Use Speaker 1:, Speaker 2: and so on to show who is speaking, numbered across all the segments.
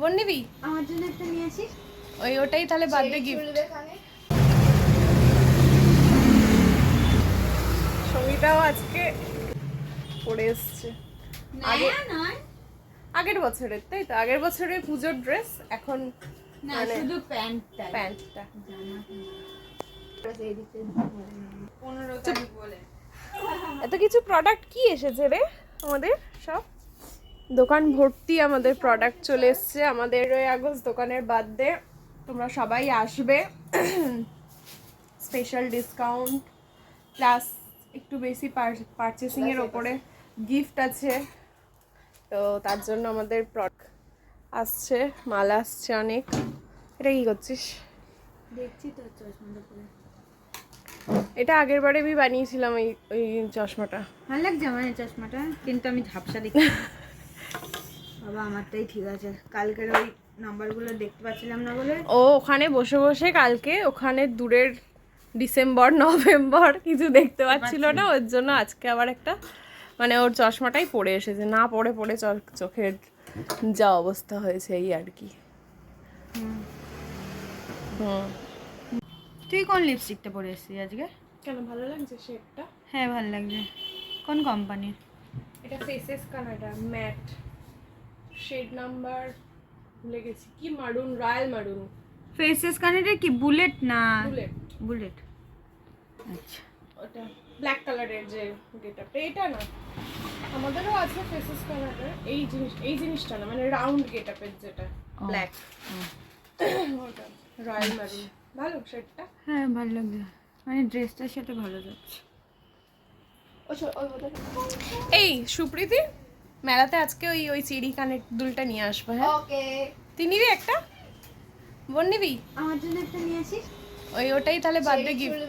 Speaker 1: বোন নিবি?
Speaker 2: আমার জন্য একটা নিয়েছি
Speaker 1: ওই ওটাই তাহলে বার্থডে গিফট সঙ্গীতাও আজকে পরে এসছে। আগে
Speaker 2: নয়।
Speaker 1: আগের বছরের তাই তো? আগের বছরের পুজোর ড্রেস এখন
Speaker 2: না
Speaker 1: মানে
Speaker 2: শুধু প্যান্টটা।
Speaker 1: প্যান্টটা।
Speaker 2: পনেরো বলে
Speaker 1: এত কিছু প্রোডাক্ট কি এসেছে রে আমাদের? সব? দোকান ভর্তি আমাদের প্রোডাক্ট চলে এসছে। আমাদের ওই আগস্ট দোকানের বার্থডে তোমরা সবাই আসবে। স্পেশাল ডিসকাউন্ট প্লাস একটু বেশি পারচেসিং এর ওপরে গিফট আছে। তো তার জন্য আমাদের প্রোডাক্ট আসছে মাল আসছে অনেক। এটা কি করছিস?
Speaker 2: দেখছি তো চশমাটা পরে।
Speaker 1: এটা আগের বারে আমি বানিয়েছিলাম ওই ওই চশমাটা।
Speaker 2: ভালো লাগছে আমার এই চশমাটা? কিন্তু আমি ঝাপসা দেখছি বাবা আমারটাই ঠিক আছে। কালকের ওই নাম্বারগুলো দেখতে পাচ্ছিলাম না বলে?
Speaker 1: ও ওখানে বসে বসে কালকে ওখানে দূরের ডিসেম্বর নভেম্বর কিছু দেখতে পাচ্ছিল না। ওর জন্য আজকে আবার একটা মানে ওর চশমাটাই পরে এসেছে। না পরে পরে চ- চোখের যা অবস্থা হয়েছে এই আর কি।
Speaker 2: হুম।
Speaker 1: হুম।
Speaker 2: তুই কোন লিপস্টিকটা পরে এসেছিস আজকে?
Speaker 1: কেন ভালো লাগছে শেডটা
Speaker 2: হ্যাঁ ভালো লাগছে। কোন কোম্পানির
Speaker 1: এটা faces Canada matte shade number ভুলে গেছি কি? মারুন রয়্যাল মারুন
Speaker 2: ফেসেস কানেক্টের কি? বুলেট না
Speaker 1: বুলেট
Speaker 2: বুলেট আচ্ছা।
Speaker 1: ওটা ব্ল্যাক কালারের যে গেটআপটা এটা না। আমাদেরও আছে ফেসেস কালারের এই জিনিস এই জিনিসটা না মানে রাউন্ড গেটআপের যেটা ব্ল্যাক ওটা রয়্যাল মারুন ভালো সেটটা
Speaker 2: হ্যাঁ ভালো লাগছে মানে ড্রেসটার সাথে ভালো যাচ্ছে।
Speaker 1: এই সুপ্রীতি মেলাতে আজকে ওই ওই চিড়ি কানের দুলটা নিয়ে আসব হ্যাঁ?
Speaker 2: ওকে।
Speaker 1: তুই নিবি একটা? বোন নিবি?
Speaker 2: আমার জন্য একটা নিয়েছি
Speaker 1: ওই ওটাই তাহলে বার্থডে গিফট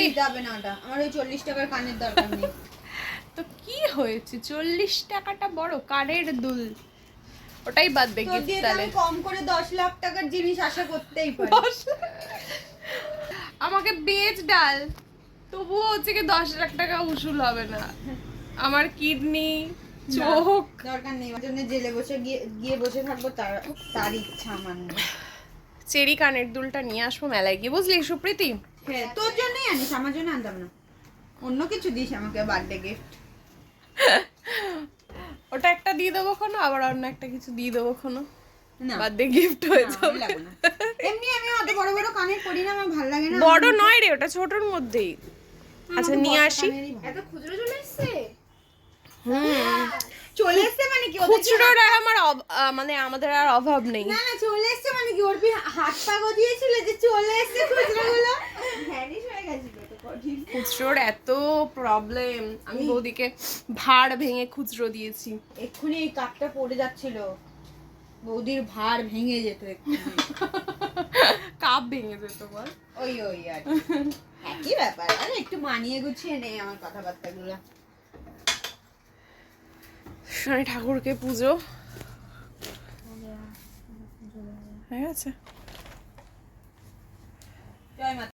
Speaker 2: দিতে হবে না ওটা। আমার ওই চল্লিশ টাকার কানের দরকার নেই।
Speaker 1: তো কি হয়েছে? চল্লিশ টাকাটা বড় কানের দুল। ওটাই বার্থডে
Speaker 2: তোর
Speaker 1: গিফট তাহলে।
Speaker 2: কম করে দশ লাখ টাকার জিনিস আশা করতেই পারি।
Speaker 1: আমাকে বেজ ডাল। তবুও হচ্ছে কি দশ লাখ টাকা উসুল হবে না। আমার কিডনি চোখ।
Speaker 2: দরকার নেই। ওর জন্য জেলে বসে গিয়ে গিয়ে বসে থাকব তার তার ইচ্ছা আমার
Speaker 1: চেরি কানের দুলটা নিয়ে আসব মেলায় গিয়ে। বুঝলি সুপ্রীতি?
Speaker 2: হ্যাঁ তোর জন্যই আনিস আমার জন্য আনতাম না। অন্য কিছু দিস আমাকে বার্থডে গিফট
Speaker 1: ওটা একটা দিয়ে দেবো কোনো আবার অন্য একটা কিছু দিয়ে দেবো কোনো বার্থডে গিফট হয়ে যাবে।
Speaker 2: এমনি আমি অত বড় বড় কানের পরি না আমার ভালো লাগে না।
Speaker 1: বড় নয় রে ওটা ছোটর মধ্যেই। আচ্ছা নিয়ে আসি।
Speaker 2: এত খুচরো চলে এসছে?
Speaker 1: হুম।
Speaker 2: চলে এসছে মানে কি?
Speaker 1: খুচরোর আর আমার মানে আমাদের আর অভাব নেই।
Speaker 2: না না চলে এসছে মানে কি? ওর হাত পা গদিয়েছিল যে চলে এসছে খুচরো ভ্যানিশ হয়ে গেছিল
Speaker 1: খুচরোর এত প্রবলেম আমি বৌদিকে ভাড় ভেঙে খুচরো দিয়েছি।
Speaker 2: এক্ষুনি এই কাপটা পড়ে যাচ্ছিল। বৌদির ভার ভেঙে যেত এক্ষুনি।
Speaker 1: কাপ ভেঙে যেত বল।
Speaker 2: ওই ওই আর। একই ব্যাপার। আরে একটু মানিয়ে গুছিয়ে নে আমার কথাবার্তাগুলো।
Speaker 1: শনি ঠাকুরকে পুজো। হয়ে গেছে।